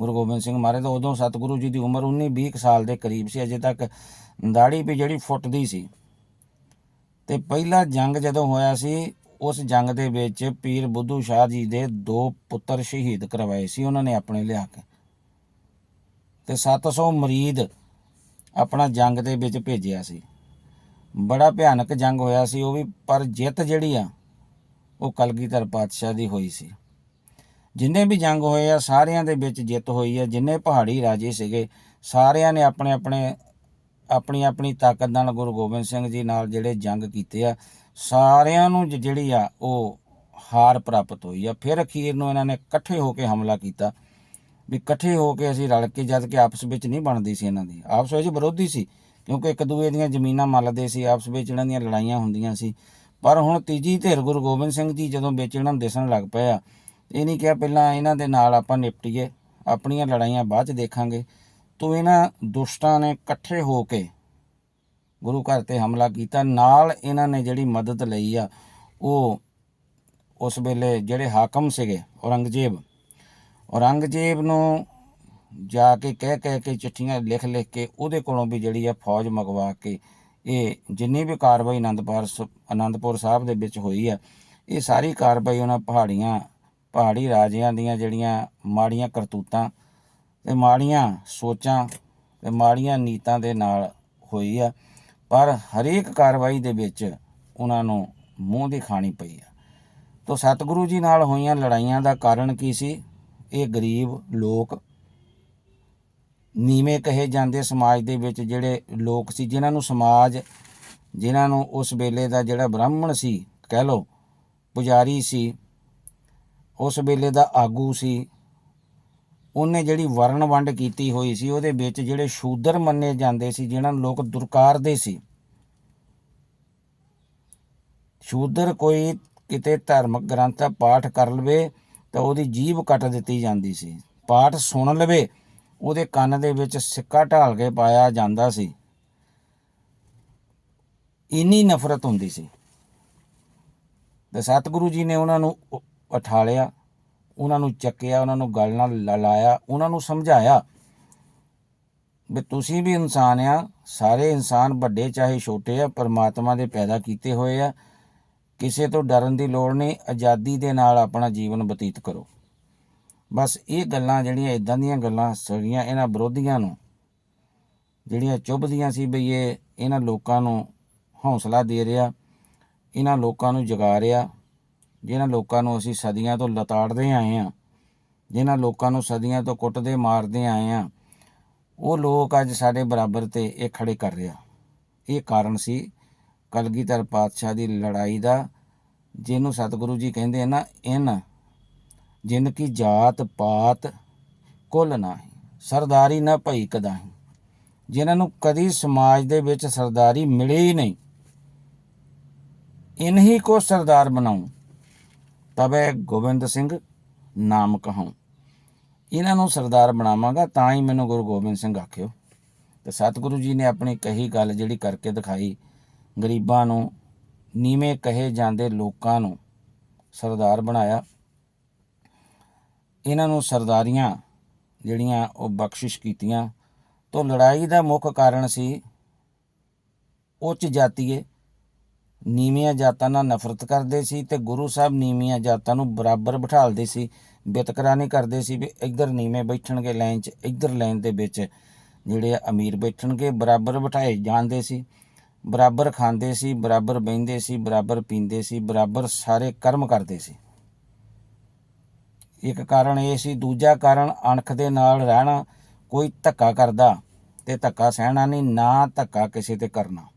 ਗੁਰੂ ਗੋਬਿੰਦ ਸਿੰਘ ਮਹਾਰਾਜ ਦਾ, ਉਦੋਂ ਸਤਿਗੁਰੂ ਜੀ ਦੀ ਉਮਰ 19 20 ਸਾਲ ਦੇ ਕਰੀਬ ਸੀ, ਅਜੇ ਤੱਕ ਦਾੜੀ ਵੀ ਜਿਹੜੀ ਫੁੱਟਦੀ ਸੀ। ਤੇ ਪਹਿਲਾ ਜੰਗ ਜਦੋਂ ਹੋਇਆ ਸੀ, ਉਸ ਜੰਗ ਦੇ ਵਿੱਚ ਪੀਰ ਬੁੱਧੂ ਸ਼ਾਹ ਜੀ ਦੇ ਦੋ ਪੁੱਤਰ ਸ਼ਹੀਦ ਕਰਵਾਏ ਸੀ, ਉਹਨਾਂ ਨੇ ਆਪਣੇ ਲਿਆ ਕੇ। ਤੇ 700 ਮਰੀਦ ਆਪਣਾ ਜੰਗ ਦੇ ਵਿੱਚ ਭੇਜਿਆ ਸੀ। ਬੜਾ ਭਿਆਨਕ ਜੰਗ ਹੋਇਆ ਸੀ ਉਹ ਵੀ, ਪਰ ਜਿੱਤ ਜਿਹੜੀ ਆ, ਉਹ ਕਲਗੀਧਰ ਪਾਤਸ਼ਾਹ ਦੀ ਹੋਈ ਸੀ। ਜਿੰਨੇ ਵੀ ਜੰਗ ਹੋਏ ਆ, ਸਾਰਿਆਂ ਦੇ ਵਿੱਚ ਜਿੱਤ ਹੋਈ ਆ। ਜਿੰਨੇ ਪਹਾੜੀ ਰਾਜੇ ਸੀਗੇ, ਸਾਰਿਆਂ ਨੇ ਆਪਣੇ ਆਪਣੇ, ਆਪਣੀ ਆਪਣੀ ਤਾਕਤ ਨਾਲ ਗੁਰੂ ਗੋਬਿੰਦ ਸਿੰਘ ਜੀ ਨਾਲ ਜਿਹੜੇ ਜੰਗ ਕੀਤੇ ਆ, ਸਾਰਿਆਂ ਨੂੰ ਜ- ਜਿਹੜੀ ਆ, ਉਹ ਹਾਰ ਪ੍ਰਾਪਤ ਹੋਈ ਆ। ਫਿਰ ਅਖੀਰ ਨੂੰ ਇਹਨਾਂ ਨੇ ਇਕੱਠੇ ਹੋ ਕੇ ਹਮਲਾ ਕੀਤਾ। ਵੀ ਇਕੱਠੇ ਹੋ ਕੇ ਅਸੀਂ ਰਲ ਕੇ, ਜਦ ਕਿ ਆਪਸ ਵਿੱਚ ਨਹੀਂ ਬਣਦੀ ਸੀ ਇਹਨਾਂ ਦੀ। ਆਪਸ ਵਿੱਚ ਵਿਰੋਧੀ ਸੀ, ਕਿਉਂਕਿ ਇੱਕ ਦੂਏ ਦੀਆਂ ਜ਼ਮੀਨਾਂ ਮੱਲਦੇ ਸੀ, ਆਪਸ ਵਿੱਚ ਇਹਨਾਂ ਦੀਆਂ ਲੜਾਈਆਂ ਹੁੰਦੀਆਂ ਸੀ। ਪਰ ਹੁਣ ਤੀਜੀ ਧਿਰ ਗੁਰੂ ਗੋਬਿੰਦ ਸਿੰਘ ਜੀ ਜਦੋਂ ਵਿੱਚ ਇਹਨਾਂ ਨੂੰ ਦਿਸਣ ਲੱਗ ਪਏ ਆ ਇਹ ਨਹੀਂ ਕਿਹਾ ਪਹਿਲਾਂ ਇਹਨਾਂ ਦੇ ਨਾਲ ਆਪਾਂ ਨਿਪਟੀਏ, ਆਪਣੀਆਂ ਲੜਾਈਆਂ ਬਾਅਦ ਚ ਦੇਖਾਂਗੇ। ਤੋ ਇਹਨਾਂ ਦੁਸ਼ਟਾਂ ਨੇ ਇਕੱਠੇ ਹੋ ਕੇ ਗੁਰੂ ਘਰ ਤੇ ਹਮਲਾ ਕੀਤਾ। ਨਾਲ ਇਹਨਾਂ ਨੇ ਜਿਹੜੀ ਮਦਦ ਲਈ ਆ, ਉਹ ਉਸ ਵੇਲੇ ਜਿਹੜੇ ਹਾਕਮ ਸੀਗੇ, ਔਰੰਗਜ਼ੇਬ ਔਰੰਗਜ਼ੇਬ ਨੂੰ ਜਾ ਕੇ ਕਹਿ ਕਹਿ ਕੇ ਚਿੱਠੀਆਂ ਲਿਖ ਲਿਖ ਕੇ ਉਹਦੇ ਕੋਲੋਂ ਵੀ ਜਿਹੜੀ ਆ ਫੌਜ ਮੰਗਵਾ ਕੇ ਇਹ ਜਿੰਨੀ ਵੀ ਕਾਰਵਾਈ ਅਨੰਦਪੁਰ ਸ- ਆਨੰਦਪੁਰ ਸਾਹਿਬ ਦੇ ਵਿੱਚ ਹੋਈ ਆ, ਇਹ ਸਾਰੀ ਕਾਰਵਾਈ ਉਹਨਾਂ ਪਹਾੜੀਆਂ ਪਹਾੜੀ ਰਾਜਿਆਂ ਦੀਆਂ ਜਿਹੜੀਆਂ ਮਾੜੀਆਂ ਕਰਤੂਤਾਂ ਤੇ ਮਾੜੀਆਂ ਸੋਚਾਂ ਤੇ ਮਾੜੀਆਂ ਨੀਤਾਂ ਦੇ ਨਾਲ ਹੋਈ ਆ, ਪਰ ਹਰੇਕ ਕਾਰਵਾਈ ਦੇ ਵਿੱਚ ਉਹਨਾਂ ਨੂੰ ਮੂੰਹ ਦੀ ਖਾਣੀ ਪਈ ਆ। ਤੋ ਸਤਿਗੁਰੂ ਜੀ ਨਾਲ ਹੋਈਆਂ ਲੜਾਈਆਂ ਦਾ ਕਾਰਨ ਕੀ ਸੀ? ਇਹ ਗਰੀਬ ਲੋਕ, ਨੀਵੇਂ ਕਹੇ ਜਾਂਦੇ ਸਮਾਜ ਦੇ ਵਿੱਚ ਜਿਹੜੇ ਲੋਕ ਸੀ, ਜਿਨ੍ਹਾਂ ਨੂੰ ਸਮਾਜ, ਜਿਨ੍ਹਾਂ ਨੂੰ ਉਸ ਵੇਲੇ ਦਾ ਜਿਹੜਾ ਬ੍ਰਾਹਮਣ ਸੀ, ਕਹਿ ਲੋ ਪੁਜਾਰੀ ਸੀ ਉਸ ਵੇਲੇ ਦਾ ਆਗੂ ਸੀ। ਉਹਨੇ ਜਿਹੜੀ ਵਰਣ ਵੰਡ ਕੀਤੀ ਹੋਈ ਸੀ, ਉਹਦੇ ਵਿੱਚ ਜਿਹੜੇ ਸ਼ੂਦਰ ਮੰਨੇ ਜਾਂਦੇ ਸੀ ਜਿਨ੍ਹਾਂ ਨੂੰ ਲੋਕ ਦੁਰਕਾਰਦੇ ਸੀ। ਸ਼ੂਦਰ ਕੋਈ ਕਿਤੇ ਧਾਰਮਿਕ ਗ੍ਰੰਥ ਦਾ ਪਾਠ ਕਰ ਲਵੇ ਤਾਂ ਉਹਦੀ ਜੀਭ ਕੱਟ ਦਿੱਤੀ ਜਾਂਦੀ ਸੀ। ਪਾਠ ਸੁਣ ਲਵੇ, ਉਹਦੇ ਕੰਨ ਦੇ ਵਿੱਚ ਸਿੱਕਾ ਢਾਲ ਕੇ ਪਾਇਆ ਜਾਂਦਾ ਸੀ। ਇੰਨੀ ਨਫ਼ਰਤ ਹੁੰਦੀ ਸੀ। ਤੇ ਸਤਿਗੁਰੂ ਜੀ ਨੇ ਉਹਨਾਂ ਨੂੰ ਉਠਾਲਿਆ ਉਹਨਾਂ ਨੂੰ ਚੱਕਿਆ, ਉਹਨਾਂ ਨੂੰ ਗੱਲ ਨਾਲ ਲ- ਲਾਇਆ, ਉਹਨਾਂ ਨੂੰ ਸਮਝਾਇਆ ਵੀ ਤੁਸੀਂ ਵੀ ਇਨਸਾਨ ਆ, ਸਾਰੇ ਇਨਸਾਨ ਵੱਡੇ ਚਾਹੇ ਛੋਟੇ ਆ, ਪਰਮਾਤਮਾ ਦੇ ਪੈਦਾ ਕੀਤੇ ਹੋਏ ਆ, ਕਿਸੇ ਤੋਂ ਡਰਨ ਦੀ ਲੋੜ ਨਹੀਂ, ਆਜ਼ਾਦੀ ਦੇ ਨਾਲ ਆਪਣਾ ਜੀਵਨ ਬਤੀਤ ਕਰੋ। ਬਸ ਇਹ ਗੱਲਾਂ ਜਿਹੜੀਆਂ ਇਦਾਂ ਦੀਆਂ ਗੱਲਾਂ ਸਗੀਆਂ ਇਹਨਾਂ ਵਿਰੋਧੀਆਂ ਨੂੰ, ਜਿਹੜੀਆਂ ਚੁੱਭਦੀਆਂ ਸੀ ਬਈ ਇਹ ਇਹਨਾਂ ਲੋਕਾਂ ਨੂੰ ਹੌਸਲਾ ਦੇ ਰਿਹਾ, ਇਹਨਾਂ ਲੋਕਾਂ ਨੂੰ ਜਗਾ ਰਿਹਾ ਜਿਨ੍ਹਾਂ ਲੋਕਾਂ ਨੂੰ ਅਸੀਂ ਸਦੀਆਂ ਤੋਂ ਲਤਾੜਦੇ ਆਏ ਆ ਜਿਨ੍ਹਾਂ ਲੋਕਾਂ ਨੂੰ ਸਦੀਆਂ ਤੋਂ ਕੁੱਟਦੇ ਮਾਰਦੇ ਆਏ ਆ ਉਹ ਲੋਕ ਅੱਜ ਸਾਡੇ ਬਰਾਬਰ ਤੇ ਇਹ ਖੜੇ ਕਰ ਰਿਹਾ। ਇਹ ਕਾਰਨ ਸੀ ਕਲਗੀਧਰ ਪਾਤਸ਼ਾਹ ਦੀ ਲੜਾਈ ਦਾ, ਜਿਹਨੂੰ ਸਤਿਗੁਰੂ ਜੀ ਕਹਿੰਦੇ ਨਾ, ਇਨ ਜਿਨ ਕੀ ਜਾਤ ਪਾਤ ਕੁੱਲ ਨਾਹੀ, ਸਰਦਾਰੀ ਨਾ ਭਈ ਕਦਾਹੀ। ਜਿਨ੍ਹਾਂ ਨੂੰ ਕਦੀ ਸਮਾਜ ਦੇ ਵਿੱਚ ਸਰਦਾਰੀ ਮਿਲੇ ਹੀ ਨਹੀਂ। ਇਨਹੀ ਕੋ ਸਰਦਾਰ ਬਣਾਉ। ਤਬੇ ਗੋਬਿੰਦ ਸਿੰਘ ਨਾਮ ਕਹਾਉ। ਇਹਨਾਂ ਨੂੰ ਸਰਦਾਰ ਬਣਾਵਾਂਗਾ, ਤਾਂ ਹੀ ਮੈਨੂੰ ਗੁਰੂ ਗੋਬਿੰਦ ਸਿੰਘ ਆਖਿਓ। ਤੇ ਸਤਿਗੁਰੂ ਜੀ ਨੇ ਆਪਣੀ ਕਹੀ ਗੱਲ ਜਿਹੜੀ ਕਰਕੇ ਦਿਖਾਈ, ਗਰੀਬਾਂ ਨੂੰ, ਨੀਵੇਂ ਕਹੇ ਜਾਂਦੇ ਲੋਕਾਂ ਨੂੰ ਸਰਦਾਰ ਬਣਾਇਆ। ਇਹਨਾਂ ਨੂੰ ਸਰਦਾਰੀਆਂ ਜਿਹੜੀਆਂ ਉਹ ਬਖਸ਼ਿਸ਼ ਕੀਤੀਆਂ, ਤੋਂ ਲੜਾਈ ਦਾ ਮੁੱਖ ਕਾਰਨ ਸੀ ਉੱਚ ਜਾਤੀਏ ਨੀਵੀਆਂ ਜਾਤਾਂ ਨਾਲ ਨਫ਼ਰਤ ਕਰਦੇ ਸੀ ਤੇ ਗੁਰੂ ਸਾਹਿਬ ਨੀਵੀਆਂ ਜਾਤਾਂ ਨੂੰ ਬਰਾਬਰ ਬਿਠਾਲਦੇ ਸੀ ਵਿਤਕਰਾ ਨਹੀਂ ਕਰਦੇ ਸੀ ਵੀ ਇੱਧਰ ਨੀਵੇਂ ਬੈਠਣਗੇ ਲਾਈਨ 'ਚ, ਇੱਧਰ ਲਾਈਨ ਦੇ ਵਿੱਚ ਜਿਹੜੇ ਅਮੀਰ ਬੈਠਣਗੇ ਬਰਾਬਰ ਬਿਠਾਏ ਜਾਂਦੇ ਸੀ। ਬਰਾਬਰ ਖਾਂਦੇ ਸੀ, ਬਰਾਬਰ ਬਹਿੰਦੇ ਸੀ, ਬਰਾਬਰ ਪੀਂਦੇ ਸੀ, ਬਰਾਬਰ ਸਾਰੇ ਕਰਮ ਕਰਦੇ ਸੀ। ਇੱਕ ਕਾਰਨ ਇਹ ਸੀ, ਦੂਜਾ ਕਾਰਨ ਅਣਖ ਦੇ ਨਾਲ ਰਹਿਣਾ, ਕੋਈ ਧੱਕਾ ਕਰਦਾ ਤੇ ਧੱਕਾ ਸਹਿਣਾ ਨਹੀਂ, ਨਾ ਧੱਕਾ ਕਿਸੇ ਤੇ ਕਰਨਾ।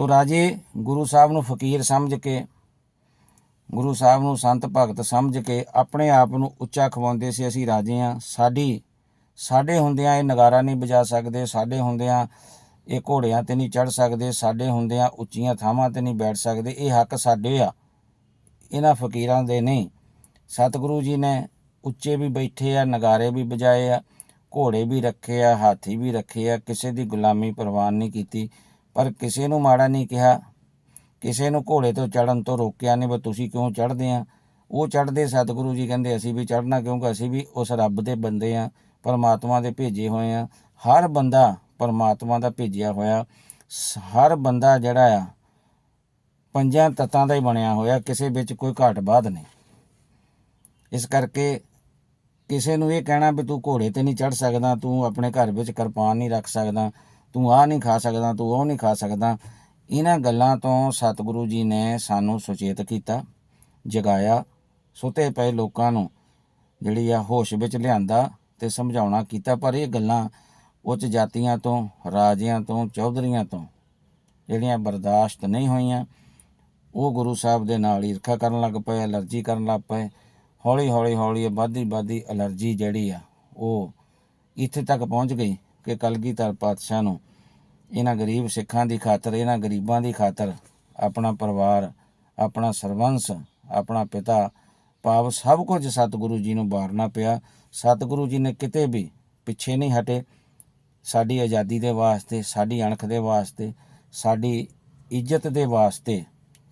ਤੋ ਰਾਜੇ, ਗੁਰੂ ਸਾਹਿਬ ਨੂੰ ਫਕੀਰ ਸਮਝ ਕੇ, ਗੁਰੂ ਸਾਹਿਬ ਨੂੰ ਸੰਤ ਭਗਤ ਸਮਝ ਕੇ ਆਪਣੇ ਆਪ ਨੂੰ ਉੱਚਾ ਖਵਾਉਂਦੇ ਸੀ ਅਸੀਂ ਰਾਜੇ ਆ ਸਾਡੀ, ਸਾਡੇ ਹੁੰਦਿਆਂ ਇਹ ਨਗਾਰਾ ਨਹੀਂ ਵਜਾ ਸਕਦੇ, ਸਾਡੇ ਹੁੰਦਿਆਂ ਇਹ ਘੋੜਿਆਂ ਤੇ ਨਹੀਂ ਚੜ ਸਕਦੇ, ਸਾਡੇ ਹੁੰਦਿਆਂ ਉੱਚੀਆਂ ਥਾਵਾਂ ਤੇ ਨਹੀਂ ਬੈਠ ਸਕਦੇ, ਇਹ ਹੱਕ ਸਾਡੇ ਆ। ਇਹਨਾਂ ਫਕੀਰਾਂ ਦੇ ਨਹੀਂ। ਸਤਿਗੁਰੂ ਜੀ ਨੇ ਉੱਚੇ ਵੀ ਬੈਠੇ ਆ, ਨਗਾਰੇ ਵੀ ਵਜਾਏ ਆ, ਘੋੜੇ ਵੀ ਰੱਖੇ ਆ, ਹਾਥੀ ਵੀ ਰੱਖੇ ਆ, ਕਿਸੇ ਦੀ ਗੁਲਾਮੀ ਪ੍ਰਵਾਨ ਨਹੀਂ ਕੀਤੀ। ਪਰ ਕਿਸੇ ਨੂੰ ਮਾੜਾ ਨਹੀਂ ਕਿਹਾ। ਕਿਸੇ ਨੂੰ ਘੋੜੇ ਤੋਂ ਚੜਨ ਤੋਂ ਰੋਕਿਆ ਨਹੀਂ, ਵੀ ਤੁਸੀਂ ਕਿਉਂ ਚੜਦੇ ਆ? ਉਹ ਚੜਦੇ ਸਤਿਗੁਰੂ ਜੀ ਕਹਿੰਦੇ, ਅਸੀਂ ਵੀ ਚੜਨਾ ਕਿਉਂਕਿ ਅਸੀਂ ਵੀ ਉਸ ਰੱਬ ਦੇ ਬੰਦੇ ਆ, ਪਰਮਾਤਮਾ ਦੇ ਭੇਜੇ ਹੋਏ ਆ। ਹਰ ਬੰਦਾ ਪਰਮਾਤਮਾ ਦਾ ਭੇਜਿਆ ਹੋਇਆ। ਸ- ਹਰ ਬੰਦਾ ਜਿਹੜਾ ਆ, ਪੰਜਾਂ ਤੱਤਾਂ ਦਾ ਹੀ ਬਣਿਆ ਹੋਇਆ, ਕਿਸੇ ਵਿੱਚ ਕੋਈ ਘਾਟ ਬਾਧ ਨਹੀਂ। ਇਸ ਕਰਕੇ ਕਿਸੇ ਨੂੰ ਇਹ ਕਹਿਣਾ ਵੀ ਤੂੰ ਘੋੜੇ ਤੇ ਨਹੀਂ ਚੜ ਸਕਦਾ, ਤੂੰ ਆਪਣੇ ਘਰ ਵਿੱਚ ਕਿਰਪਾਨ ਨਹੀਂ ਰੱਖ ਸਕਦਾ। ਤੂੰ ਆਹ ਨਹੀਂ ਖਾ ਸਕਦਾ, ਤੂੰ ਉਹ ਨਹੀਂ ਖਾ ਸਕਦਾ। ਇਹਨਾਂ ਗੱਲਾਂ ਤੋਂ ਸਤਿਗੁਰੂ ਜੀ ਨੇ ਸਾਨੂੰ ਸੁਚੇਤ ਕੀਤਾ, ਜਗਾਇਆ, ਸੁੱਤੇ ਪਏ ਲੋਕਾਂ ਨੂੰ ਜਿਹੜੀ ਆ ਹੋਸ਼ ਵਿੱਚ ਲਿਆਂਦਾ ਤੇ ਸਮਝਾਉਣਾ ਕੀਤਾ। ਪਰ ਇਹ ਗੱਲਾਂ ਉੱਚ ਜਾਤੀਆਂ ਤੋਂ, ਰਾਜਿਆਂ ਤੋਂ, ਚੌਧਰੀਆਂ ਤੋਂ ਜਿਹੜੀਆਂ ਬਰਦਾਸ਼ਤ ਨਹੀਂ ਹੋਈਆਂ, ਉਹ ਗੁਰੂ ਸਾਹਿਬ ਦੇ ਨਾਲ ਈਰਖਾ ਕਰਨ ਲੱਗ ਪਏ, ਅਲਰਜੀ ਕਰਨ ਲੱਗ ਪਏ। ਹੌਲੀ ਹੌਲੀ ਹੌਲੀ ਇਹ ਵੱਧਦੀ ਵੱਧਦੀ ਅਲਰਜੀ ਜਿਹੜੀ ਆ, ਉਹ ਇੱਥੇ ਤੱਕ ਪਹੁੰਚ ਗਈ। ਕਿ ਕਲਗੀਧਰ ਪਾਤਸ਼ਾਹ ਨੂੰ। ਇਹਨਾਂ ਗਰੀਬ ਸਿੱਖਾਂ ਦੀ ਖਾਤਰ, ਇਹਨਾਂ ਗਰੀਬਾਂ ਦੀ ਖਾਤਰ ਆਪਣਾ ਪਰਿਵਾਰ, ਆਪਣਾ ਸਰਵੰਸ, ਆਪਣਾ ਪਿਤਾ, ਭਾਵ ਸਭ ਕੁਝ ਸਤਿਗੁਰੂ ਜੀ ਨੂੰ ਵਾਰਨਾ ਪਿਆ। ਸਤਿਗੁਰੂ ਜੀ ਨੇ ਕਿਤੇ ਵੀ ਪਿੱਛੇ ਨਹੀਂ ਹਟੇ। ਸਾਡੀ ਆਜ਼ਾਦੀ ਦੇ ਵਾਸਤੇ, ਸਾਡੀ ਅਣਖ ਦੇ ਵਾਸਤੇ, ਸਾਡੀ ਇੱਜ਼ਤ ਦੇ ਵਾਸਤੇ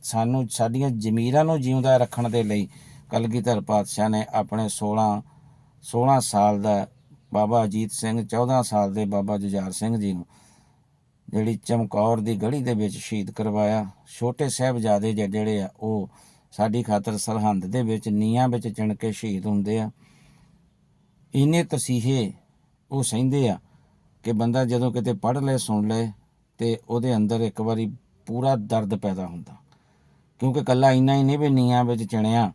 ਸਾਨੂੰ, ਸਾਡੀਆਂ ਜ਼ਮੀਰਾਂ ਨੂੰ ਜਿਉਂਦਾ ਰੱਖਣ ਦੇ ਲਈ ਕਲਗੀਧਰ ਪਾਤਸ਼ਾਹ ਨੇ ਆਪਣੇ 16 16 ਸਾਲ ਦਾ ਬਾਬਾ ਅਜੀਤ ਸਿੰਘ 14 ਸਾਲ ਦੇ ਬਾਬਾ ਜੁਝਾਰ ਸਿੰਘ ਜੀ ਨੂੰ, ਜਿਹੜੀ ਚਮਕੌਰ ਦੀ ਗੜੀ ਦੇ ਵਿੱਚ ਸ਼ਹੀਦ ਕਰਵਾਇਆ। ਛੋਟੇ ਸਾਹਿਬਜ਼ਾਦੇ ਜਿਹੇ ਜਿਹੜੇ ਆ, ਉਹ ਸਾਡੀ ਖਾਤਰ ਸਰਹੰਦ ਦੇ ਵਿੱਚ ਨੀਹਾਂ ਵਿੱਚ ਚਿਣ ਕੇ ਸ਼ਹੀਦ ਹੁੰਦੇ ਆ। ਇੰਨੇ ਤਸੀਹੇ ਉਹ ਸਹਿੰਦੇ ਆ ਕਿ ਬੰਦਾ ਜਦੋਂ ਕਿਤੇ ਪੜ੍ਹ ਲੈ ਸੁਣ ਲੈ ਤੇ ਉਹਦੇ ਅੰਦਰ ਇੱਕ ਵਾਰੀ ਪੂਰਾ ਦਰਦ ਪੈਦਾ ਹੁੰਦਾ। ਕਿਉਂਕਿ ਕੱਲਾ ਇੰਨਾ ਹੀ ਨਹੀਂ ਵੀ ਨੀਹਾਂ ਵਿੱਚ ਚਿਣਿਆ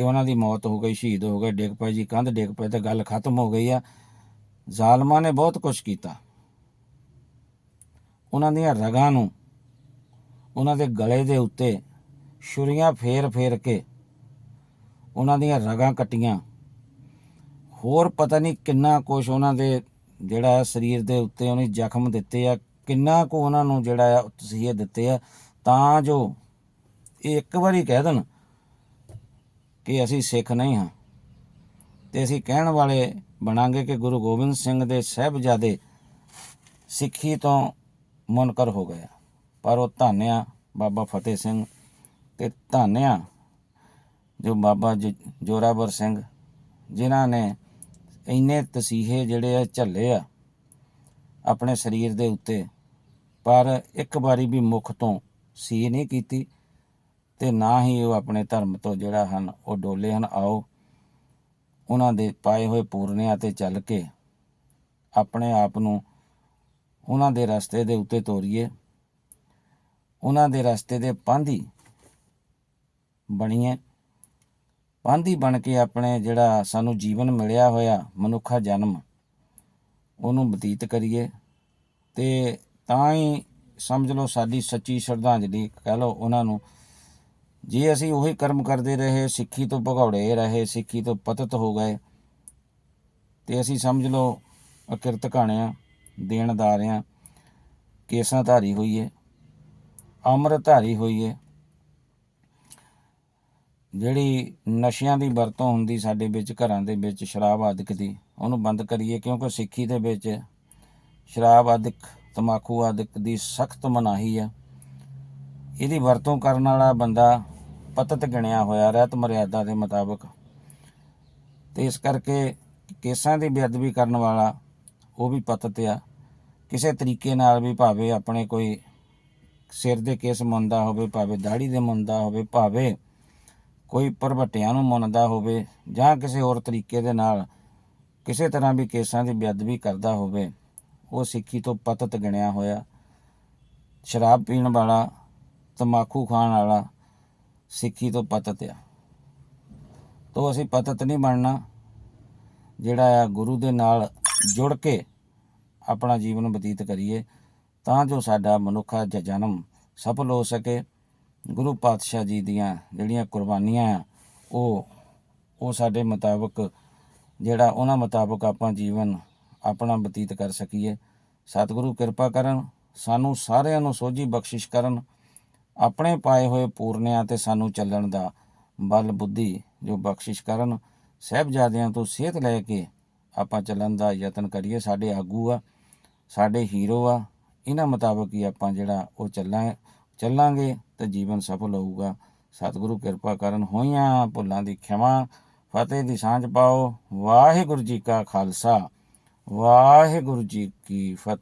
ਤੇ ਉਹਨਾਂ ਦੀ ਮੌਤ ਹੋ ਗਈ, ਸ਼ਹੀਦ ਹੋ ਗਏ, ਡਿੱਗ ਪਏ ਜੀ, ਕੰਧ ਡਿੱਗ ਪਏ ਤੇ ਗੱਲ ਖਤਮ ਹੋ ਗਈ ਆ। ਜ਼ਾਲਮਾਂ ਨੇ ਬਹੁਤ ਕੁਝ ਕੀਤਾ। ਉਹਨਾਂ ਦੀਆਂ ਰਗਾਂ ਨੂੰ, ਉਹਨਾਂ ਦੇ ਗਲੇ ਦੇ ਉੱਤੇ ਛੁਰੀਆਂ ਫੇਰ ਫੇਰ ਕੇ ਉਹਨਾਂ ਦੀਆਂ ਰਗਾਂ ਕੱਟੀਆਂ। ਹੋਰ ਪਤਾ ਨਹੀਂ ਕਿੰਨਾ ਕੁਝ ਉਹਨਾਂ ਦੇ ਜਿਹੜਾ ਹੈ ਸਰੀਰ ਦੇ ਉੱਤੇ ਉਹਨੇ ਜ਼ਖਮ ਦਿੱਤੇ ਆ, ਕਿੰਨਾ ਕੁ ਉਹਨਾਂ ਨੂੰ ਜਿਹੜਾ ਆ ਤਸੀਹੇ ਦਿੱਤੇ ਆ। ਤਾਂ ਜੋ ਇਹ ਇੱਕ ਵਾਰੀ ਕਹਿ ਦੇਣ ਕਿ ਅਸੀਂ ਸਿੱਖ ਨਹੀਂ ਹਾਂ। ਤੇ ਅਸੀਂ ਕਹਿਣ ਵਾਲੇ ਬਣਾਂਗੇ ਕਿ ਗੁਰੂ ਗੋਬਿੰਦ ਸਿੰਘ ਦੇ ਸਹਿਬਜ਼ਾਦੇ ਸਿੱਖੀ ਤੋਂ ਮੁਨਕਰ ਹੋ ਗਏ। ਪਰ ਉਹ ਧੰਨਿਆ ਬਾਬਾ ਫਤਿਹ ਸਿੰਘ ਤੇ ਧੰਨਿਆ ਜੋ ਬਾਬਾ ਜ- ਜੋਰਾਵਰ ਸਿੰਘ, ਜਿਨ੍ਹਾਂ ਨੇ ਇੰਨੇ ਤਸੀਹੇ ਜਿਹੜੇ ਆ ਝੱਲੇ ਆ ਆਪਣੇ ਸਰੀਰ ਦੇ ਉੱਤੇ, ਪਰ ਇੱਕ ਵਾਰੀ ਵੀ ਮੁਖ ਤੋਂ ਸੀ ਨਹੀਂ ਕੀਤੀ। ਤੇ ਨਾ ਹੀ ਉਹ ਆਪਣੇ ਧਰਮ ਤੋਂ ਜਿਹੜਾ ਹਨ, ਉਹ ਡੋਲੇ ਹਨ। ਆਓ, ਉਹਨਾਂ ਦੇ ਪਾਏ ਹੋਏ ਪੂਰਨਿਆਂ ਤੇ ਚੱਲ ਕੇ ਆਪਣੇ ਆਪ ਨੂੰ ਉਹਨਾਂ ਦੇ ਰਸਤੇ ਦੇ ਉੱਤੇ ਤੋਰੀਏ। ਉਹਨਾਂ ਦੇ ਰਸਤੇ ਦੇ ਪਾਂਧੀ ਬਣੀਏ। ਪਾਂਧੀ ਬਣ ਕੇ ਆਪਣੇ ਜਿਹੜਾ ਸਾਨੂੰ ਜੀਵਨ ਮਿਲਿਆ ਹੋਇਆ ਮਨੁੱਖਾ ਜਨਮ, ਉਹਨੂੰ ਬਤੀਤ ਕਰੀਏ। ਤੇ ਤਾਂ ਹੀ ਸਮਝ ਲਓ ਸਾਡੀ ਸੱਚੀ ਸ਼ਰਧਾਂਜਲੀ, ਕਹਿ ਲਓ ਉਹਨਾਂ ਨੂੰ ਜੇ ਅਸੀਂ ਉਹੀ ਕਰਮ ਕਰਦੇ ਰਹੇ, ਸਿੱਖੀ ਤੋਂ ਭਗੌੜੇ ਰਹੇ, ਸਿੱਖੀ ਤੋਂ ਪਤਤ ਹੋ ਗਏ, ਤੇ ਅਸੀਂ ਸਮਝ ਲਓ ਅਕਿਰਤ ਘਾਣਿਆਂ ਦੇਣਦਾਰਿਆਂ, ਕੇਸਾਂ ਧਾਰੀ ਹੋਈਏ ਅੰਮ੍ਰਿਤ ਧਾਰੀ ਹੋਈਏ, ਜਿਹੜੀ ਨਸ਼ਿਆਂ ਦੀ ਵਰਤੋਂ ਹੁੰਦੀ ਸਾਡੇ ਵਿੱਚ, ਘਰਾਂ ਦੇ ਵਿੱਚ, ਸ਼ਰਾਬ ਆਦਿਕ ਦੀ, ਉਹਨੂੰ ਬੰਦ ਕਰੀਏ, ਕਿਉਂਕਿ ਸਿੱਖੀ ਦੇ ਵਿੱਚ ਸ਼ਰਾਬ ਆਦਿਕ, ਤਮਾਕੂ ਆਦਿਕ ਦੀ ਸਖਤ ਮਨਾਹੀ ਆ। ਇਹਦੀ ਵਰਤੋਂ ਕਰਨ ਵਾਲਾ ਬੰਦਾ ਪਤਤ ਗਿਣਿਆ ਹੋਇਆ, ਰਹਿਤ ਮਰਿਆਦਾ ਦੇ ਮੁਤਾਬਕ। ਤੇ ਇਸ ਕਰਕੇ ਕੇਸਾਂ ਦੀ ਬੇਅਦਬੀ ਕਰਨ ਵਾਲਾ ਉਹ ਵੀ ਪਤਤ ਆ। ਕਿਸੇ ਤਰੀਕੇ ਨਾਲ ਵੀ ਭਾਵੇਂ ਆਪਣੇ ਕੋਈ ਸਿਰ ਦੇ ਕੇਸ ਮੰਨਦਾ ਹੋਵੇ, ਭਾਵੇਂ ਦਾੜੀ ਦੇ ਮੰਨਦਾ ਹੋਵੇ, ਭਾਵੇਂ ਕੋਈ ਪਰਵਟਿਆਂ ਨੂੰ ਮੰਨਦਾ ਹੋਵੇ ਜਾਂ ਕਿਸੇ ਹੋਰ ਤਰੀਕੇ ਦੇ ਨਾਲ ਕਿਸੇ ਤਰ੍ਹਾਂ ਵੀ ਕੇਸਾਂ ਦੀ ਬੇਅਦਬੀ ਕਰਦਾ ਹੋਵੇ, ਉਹ ਸਿੱਖੀ ਤੋਂ ਪਤਤ ਗਿਣਿਆ ਹੋਇਆ, ਸ਼ਰਾਬ ਪੀਣ ਵਾਲਾ ਤਮਾਕੂ ਖਾਣ ਵਾਲਾ ਸਿੱਖੀ ਤੋਂ ਪਤਤ ਆ। ਤੋਂ ਅਸੀਂ ਪਤਤ ਨਹੀਂ ਬਣਨਾ, ਜਿਹੜਾ ਆ ਗੁਰੂ ਦੇ ਨਾਲ ਜੁੜ ਕੇ ਆਪਣਾ ਜੀਵਨ ਬਤੀਤ ਕਰੀਏ, ਤਾਂ ਜੋ ਸਾਡਾ ਮਨੁੱਖਾ ਜ- ਜਨਮ ਸਫਲ ਹੋ ਸਕੇ। ਗੁਰੂ ਪਾਤਸ਼ਾਹ ਜੀ ਦੀਆਂ ਜਿਹੜੀਆਂ ਕੁਰਬਾਨੀਆਂ ਆ, ਉਹ ਉਹ ਸਾਡੇ ਮੁਤਾਬਕ, ਜਿਹੜਾ ਉਹਨਾਂ ਮੁਤਾਬਕ ਆਪਾਂ ਜੀਵਨ ਆਪਣਾ ਬਤੀਤ ਕਰ ਸਕੀਏ। ਸਤਿਗੁਰੂ ਕਿਰਪਾ ਕਰਨ, ਸਾਨੂੰ ਸਾਰਿਆਂ ਨੂੰ ਸੋਝੀ ਬਖਸ਼ਿਸ਼ ਕਰਨ ਆਪਣੇ ਪਾਏ ਹੋਏ ਪੂਰਨਿਆਂ ਤੇ ਸਾਨੂੰ ਚੱਲਣ ਦਾ ਬਲ ਬੁੱਧੀ ਜੋ ਬਖਸ਼ਿਸ਼ ਕਰਨ, ਸਹਿਬਜ਼ਾਦਿਆਂ ਤੋਂ ਸਿਹਤ ਲੈ ਕੇ ਆਪਾਂ ਚੱਲਣ ਦਾ ਯਤਨ ਕਰੀਏ। ਸਾਡੇ ਆਗੂ ਆ, ਸਾਡੇ ਹੀਰੋ ਆ, ਇਹਨਾਂ ਮੁਤਾਬਕ ਹੀ ਆਪਾਂ ਜਿਹੜਾ ਉਹ ਚੱਲਾਂ, ਚੱਲਾਂਗੇ ਤਾਂ ਜੀਵਨ ਸਫਲ ਹੋਊਗਾ। ਸਤਿਗੁਰੂ ਕਿਰਪਾ ਕਰਨ ਹੋਈਆਂ ਭੁੱਲਾਂ ਦੀ ਖਿਮਾ, ਫਤਿਹ ਦੀ ਸਾਂਝ ਪਾਓ। ਵਾਹਿਗੁਰੂ ਜੀ ਕਾ ਖਾਲਸਾ, ਵਾਹਿਗੁਰੂ ਜੀ ਕੀ ਫਤਿਹ।